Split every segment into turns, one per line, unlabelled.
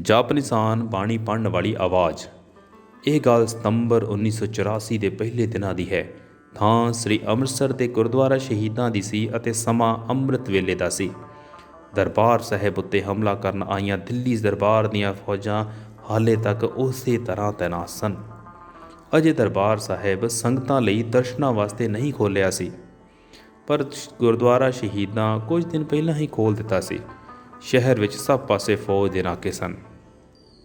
ਜਪ ਨਿਸ਼ਾਨ ਬਾਣੀ ਪੜ੍ਹਨ ਵਾਲੀ ਆਵਾਜ਼। ਇਹ ਗੱਲ ਸਤੰਬਰ 1984 ਦੇ ਪਹਿਲੇ ਦਿਨਾਂ ਦੀ ਹੈ। ਥਾਂ ਸ੍ਰੀ ਅੰਮ੍ਰਿਤਸਰ ਦੇ ਗੁਰਦੁਆਰਾ ਸ਼ਹੀਦਾਂ ਦੀ ਸੀ ਅਤੇ ਸਮਾਂ ਅੰਮ੍ਰਿਤ ਵੇਲੇ ਦਾ ਸੀ। ਦਰਬਾਰ ਸਾਹਿਬ ਉੱਤੇ ਹਮਲਾ ਕਰਨ ਆਈਆਂ ਦਿੱਲੀ ਦਰਬਾਰ ਦੀਆਂ ਫੌਜਾਂ ਹਾਲੇ ਤੱਕ ਉਸੇ ਤਰ੍ਹਾਂ ਤੈਨਾਤ ਸਨ। ਅਜੇ ਦਰਬਾਰ ਸਾਹਿਬ ਸੰਗਤਾਂ ਲਈ ਦਰਸ਼ਨਾਂ ਵਾਸਤੇ ਨਹੀਂ ਖੋਲ੍ਹਿਆ ਸੀ। ਪਰ ਗੁਰਦੁਆਰਾ ਸ਼ਹੀਦਾਂ ਕੁਝ ਦਿਨ ਪਹਿਲਾਂ ਹੀ ਖੋਲ੍ਹ ਦਿੱਤਾ ਸੀ। ਸ਼ਹਿਰ ਵਿੱਚ ਸਭ ਪਾਸੇ ਫੌਜ ਦੇ ਨਾਕੇ ਸਨ।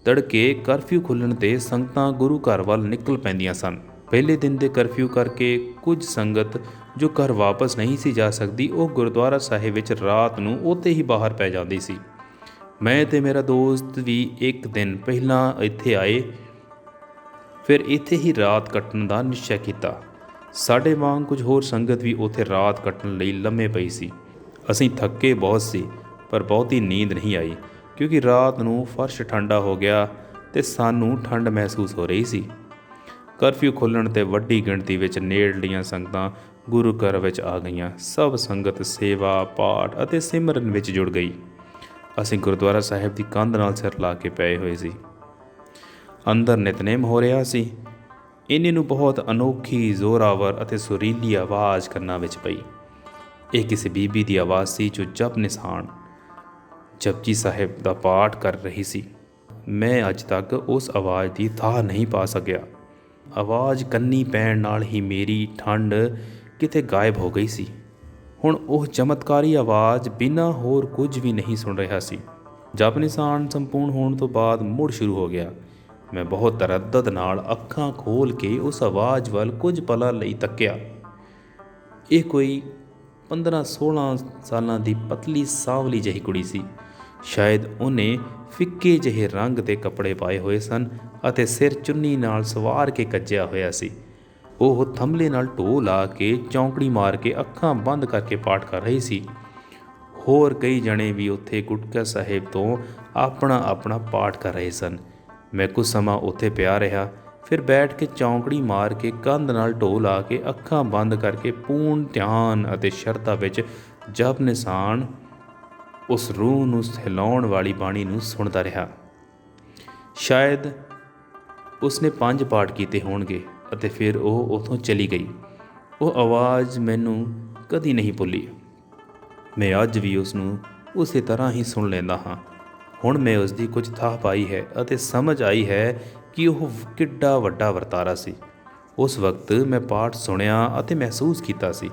ਤੜਕੇ ਕਰਫਿਊ ਖੁੱਲਣ ਤੇ ਸੰਗਤਾਂ ਗੁਰੂ ਘਰ ਵੱਲ ਨਿਕਲ ਪੈਂਦੀਆਂ ਸਨ। ਪਹਿਲੇ ਦਿਨ ਦੇ ਕਰਫਿਊ ਕਰਕੇ ਕੁਝ ਸੰਗਤ ਜੋ ਘਰ ਵਾਪਸ ਨਹੀਂ ਸੀ ਜਾ ਸਕਦੀ, ਉਹ ਗੁਰਦੁਆਰਾ ਸਾਹਿਬ ਵਿੱਚ ਰਾਤ ਨੂੰ ਉੱਥੇ ਹੀ ਬਾਹਰ ਪੈ ਜਾਂਦੀ ਸੀ। ਮੈਂ ਤੇ ਮੇਰਾ ਦੋਸਤ ਵੀ ਇੱਕ ਦਿਨ ਪਹਿਲਾਂ ਇੱਥੇ ਆਏ, ਫਿਰ ਇੱਥੇ ਹੀ ਰਾਤ ਕੱਟਣ ਦਾ ਨਿਸ਼ਚੈ ਕੀਤਾ। ਸਾਡੇ ਵਾਂਗ ਕੁਝ ਹੋਰ ਸੰਗਤ ਵੀ ਉੱਥੇ ਰਾਤ ਕੱਟਣ ਲਈ ਲੰਮੇ ਪਈ ਸੀ। ਅਸੀਂ ਥੱਕੇ ਬਹੁਤ ਸੀ। ਪਰ ਬਹੁਤੀ ਨੀਂਦ ਨਹੀਂ ਆਈ, ਕਿਉਂਕਿ ਰਾਤ ਨੂੰ ਫਰਸ਼ ਠੰਡਾ ਹੋ ਗਿਆ ਤੇ ਸਾਨੂੰ ਠੰਡ ਮਹਿਸੂਸ ਹੋ ਰਹੀ ਸੀ। ਕਰਫਿਊ ਖੁੱਲਣ ਤੇ ਵੱਡੀ ਗਿਣਤੀ ਵਿੱਚ ਨੇੜਲੀਆਂ ਸੰਗਤਾਂ ਗੁਰੂ ਘਰ ਵਿੱਚ ਆ ਗਈਆਂ। ਸਭ ਸੰਗਤ ਸੇਵਾ, ਪਾਠ ਅਤੇ ਸਿਮਰਨ ਵਿੱਚ ਜੁੜ ਗਈ। ਅਸੀਂ ਗੁਰਦੁਆਰਾ ਸਾਹਿਬ ਦੀ ਕੰਧ ਨਾਲ ਸਿਰ ਲਾ ਕੇ ਪਏ ਹੋਏ ਸੀ। ਅੰਦਰ ਨਿਤਨੇਮ ਹੋ ਰਿਹਾ ਸੀ। ਇਹਨੇ ਨੂੰ ਬਹੁਤ ਅਨੋਖੀ, ਜ਼ੋਰਾਵਰ ਅਤੇ ਸੁਰੀਲੀ ਆਵਾਜ਼ ਕੰਨਾਂ ਵਿੱਚ ਪਈ। ਇਹ ਕਿਸੇ ਬੀਬੀ ਦੀ ਆਵਾਜ਼ ਸੀ ਜੋ ਜਪ ਨਿਸ਼ਾਨ ਜਪਜੀ ਸਾਹਿਬ ਦਾ ਪਾਠ ਕਰ ਰਹੀ ਸੀ। ਮੈਂ ਅੱਜ ਤੱਕ ਉਸ ਆਵਾਜ਼ ਦੀ ਥਾਹ ਨਹੀਂ ਪਾ ਸਕਿਆ। ਆਵਾਜ਼ ਕੰਨੀ ਪੈਣ ਨਾਲ ਹੀ ਮੇਰੀ ਠੰਡ ਕਿਤੇ ਗਾਇਬ ਹੋ ਗਈ ਸੀ। ਹੁਣ ਉਹ ਚਮਤਕਾਰੀ ਆਵਾਜ਼ ਬਿਨਾਂ ਹੋਰ ਕੁਝ ਵੀ ਨਹੀਂ ਸੁਣ ਰਿਹਾ ਸੀ। ਜਪ ਨਿਸ਼ਾਨ ਸੰਪੂਰਨ ਹੋਣ ਤੋਂ ਬਾਅਦ ਮੁੜ ਸ਼ੁਰੂ ਹੋ ਗਿਆ। ਮੈਂ ਬਹੁਤ ਤਰੱਦਦ ਨਾਲ ਅੱਖਾਂ ਖੋਲ ਕੇ ਉਸ ਆਵਾਜ਼ ਵੱਲ ਕੁਝ ਪਲਾਂ ਲਈ ਤੱਕਿਆ। ਇਹ ਕੋਈ 15-16 ਸਾਲਾਂ ਦੀ ਪਤਲੀ ਸਾਵਲੀ ਜਿਹੀ ਕੁੜੀ ਸੀ। ਸ਼ਾਇਦ ਉਹਨੇ ਫਿੱਕੇ ਜਿਹੇ ਰੰਗ ਦੇ ਕੱਪੜੇ ਪਾਏ ਹੋਏ ਸਨ ਅਤੇ ਸਿਰ ਚੁੰਨੀ ਨਾਲ ਸਵਾਰ ਕੇ ਕੱਜਿਆ ਹੋਇਆ ਸੀ। ਉਹ ਥੰਮਲੇ ਨਾਲ ਢੋ ਲਾ ਕੇ ਚੌਂਕੜੀ ਮਾਰ ਕੇ ਅੱਖਾਂ ਬੰਦ ਕਰਕੇ ਪਾਠ ਕਰ ਰਹੀ ਸੀ। ਹੋਰ ਕਈ ਜਣੇ ਵੀ ਉੱਥੇ ਗੁਟਕਾ ਸਾਹਿਬ ਤੋਂ ਆਪਣਾ ਆਪਣਾ ਪਾਠ ਕਰ ਰਹੇ ਸਨ। ਮੈਂ ਕੁਝ ਸਮਾਂ ਉੱਥੇ ਪਿਆ ਰਿਹਾ, ਫਿਰ ਬੈਠ ਕੇ ਚੌਂਕੜੀ ਮਾਰ ਕੇ ਕੰਧ ਨਾਲ ਢੋ ਲਾ ਕੇ ਅੱਖਾਂ ਬੰਦ ਕਰਕੇ ਪੂਰਨ ਧਿਆਨ ਅਤੇ ਸ਼ਰਧਾ ਵਿੱਚ ਜਪ ਨਿਸ਼ਾਨ ਉਸ ਰੂਹ ਨੂੰ ਹਿਲਾਉਣ ਵਾਲੀ ਬਾਣੀ ਨੂੰ ਸੁਣਦਾ ਰਿਹਾ। ਸ਼ਾਇਦ ਉਸਨੇ ਪੰਜ ਪਾਠ ਕੀਤੇ ਹੋਣਗੇ ਅਤੇ ਫਿਰ ਉਹ ਉਥੋਂ ਚਲੀ ਗਈ। ਉਹ ਆਵਾਜ਼ ਮੈਨੂੰ ਕਦੀ ਨਹੀਂ ਭੁੱਲੀ। ਮੈਂ ਅੱਜ ਵੀ ਉਸ ਨੂੰ ਉਸੇ ਤਰ੍ਹਾਂ ਹੀ ਸੁਣ ਲੈਂਦਾ ਹਾਂ। ਹੁਣ ਮੈਂ ਉਸ ਦੀ ਕੁਝ ਥਾਹ ਪਾਈ ਹੈ ਅਤੇ ਸਮਝ ਆਈ ਹੈ ਕਿ ਉਹ ਕਿੱਡਾ ਵੱਡਾ ਵਰਤਾਰਾ ਸੀ। ਉਸ ਵਕਤ ਮੈਂ ਪਾਠ ਸੁਣਿਆ ਅਤੇ ਮਹਿਸੂਸ ਕੀਤਾ ਸੀ।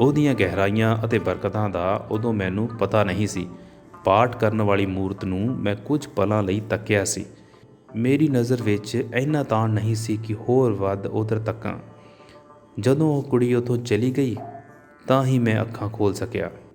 ਉਹਦੀਆਂ ਗਹਿਰਾਈਆਂ ਅਤੇ ਬਰਕਤਾਂ ਦਾ ਉਦੋਂ ਮੈਨੂੰ ਪਤਾ ਨਹੀਂ ਸੀ। ਪਾਠ ਕਰਨ ਵਾਲੀ ਮੂਰਤ ਨੂੰ ਮੈਂ ਕੁਝ ਪਲਾਂ ਲਈ ਤੱਕਿਆ ਸੀ। ਮੇਰੀ ਨਜ਼ਰ ਵਿੱਚ ਇੰਨਾ ਤਾਣ ਨਹੀਂ ਸੀ ਕਿ ਹੋਰ ਵੱਧ ਉਧਰ ਤੱਕਾਂ। ਜਦੋਂ ਉਹ ਕੁੜੀ ਉਥੋਂ ਚਲੀ ਗਈ, ਤਾਂ ਹੀ ਮੈਂ ਅੱਖਾਂ ਖੋਲ ਸਕਿਆ।